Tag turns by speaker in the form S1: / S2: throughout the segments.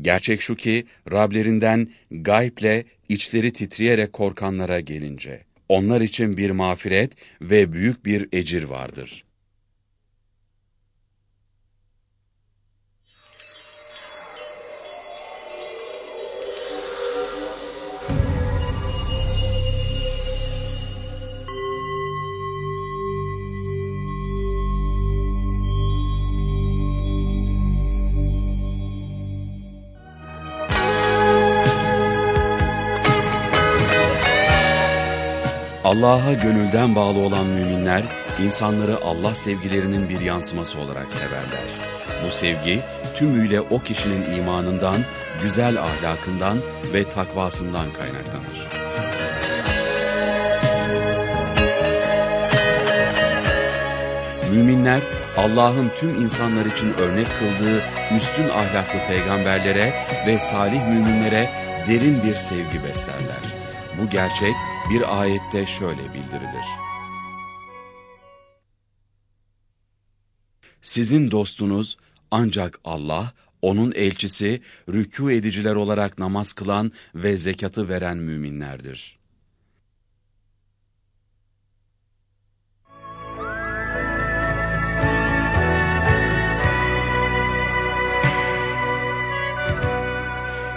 S1: Gerçek şu ki Rablerinden gayble içleri titreyerek korkanlara gelince onlar için bir mağfiret ve büyük bir ecir vardır. Allah'a gönülden bağlı olan müminler, insanları Allah sevgilerinin bir yansıması olarak severler. Bu sevgi, tümüyle o kişinin imanından, güzel ahlakından ve takvasından kaynaklanır. Müminler, Allah'ın tüm insanlar için örnek kıldığı üstün ahlaklı peygamberlere ve salih müminlere derin bir sevgi beslerler. Bu gerçek, bir ayette şöyle bildirilir. Sizin dostunuz ancak Allah, onun elçisi, rükû ediciler olarak namaz kılan ve zekatı veren müminlerdir.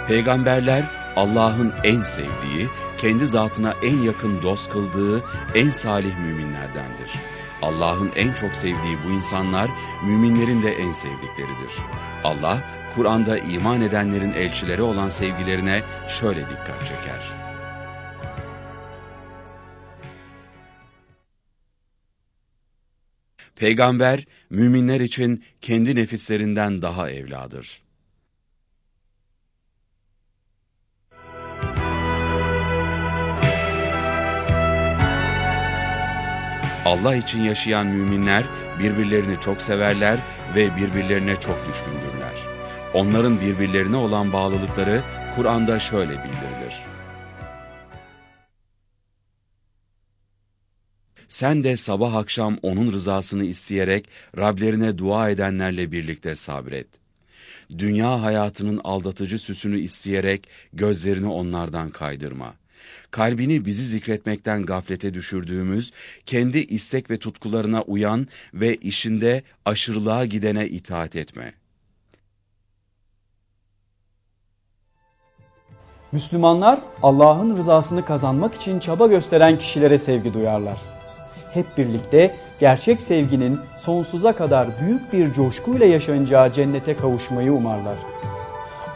S1: Peygamberler Allah'ın en sevdiği, kendi zatına en yakın dost kıldığı en salih müminlerdendir. Allah'ın en çok sevdiği bu insanlar müminlerin de en sevdikleridir. Allah Kur'an'da iman edenlerin elçileri olan sevgilerine şöyle dikkat çeker. Peygamber müminler için kendi nefislerinden daha evladır. Allah için yaşayan müminler birbirlerini çok severler ve birbirlerine çok düşkündürler. Onların birbirlerine olan bağlılıkları Kur'an'da şöyle bildirilir. Sen de sabah akşam onun rızasını isteyerek Rablerine dua edenlerle birlikte sabret. Dünya hayatının aldatıcı süsünü isteyerek gözlerini onlardan kaydırma.'' Kalbini bizi zikretmekten gaflete düşürdüğümüz, kendi istek ve tutkularına uyan ve işinde aşırılığa gidene itaat etme.
S2: Müslümanlar Allah'ın rızasını kazanmak için çaba gösteren kişilere sevgi duyarlar. Hep birlikte gerçek sevginin sonsuza kadar büyük bir coşkuyla yaşanacağı cennete kavuşmayı umarlar.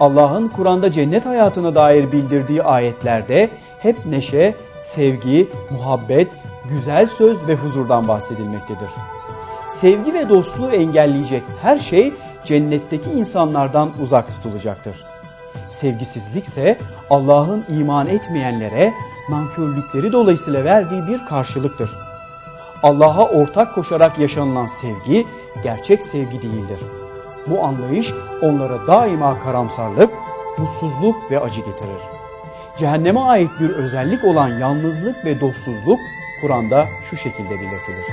S2: Allah'ın Kur'an'da cennet hayatına dair bildirdiği ayetlerde hep neşe, sevgi, muhabbet, güzel söz ve huzurdan bahsedilmektedir. Sevgi ve dostluğu engelleyecek her şey cennetteki insanlardan uzak tutulacaktır. Sevgisizlik ise Allah'ın iman etmeyenlere nankörlükleri dolayısıyla verdiği bir karşılıktır. Allah'a ortak koşarak yaşanılan sevgi gerçek sevgi değildir. Bu anlayış onlara daima karamsarlık, mutsuzluk ve acı getirir. Cehenneme ait bir özellik olan yalnızlık ve dostsuzluk Kur'an'da şu şekilde belirtilir.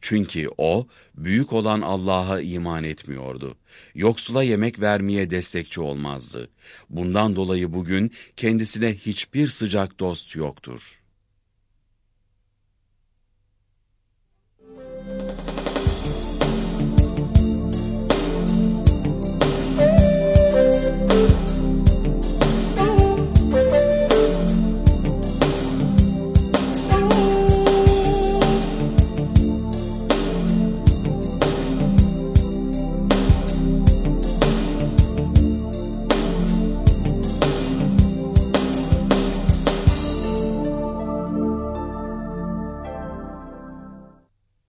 S1: Çünkü o, büyük olan Allah'a iman etmiyordu. Yoksula yemek vermeye destekçi olmazdı. Bundan dolayı bugün kendisine hiçbir sıcak dost yoktur.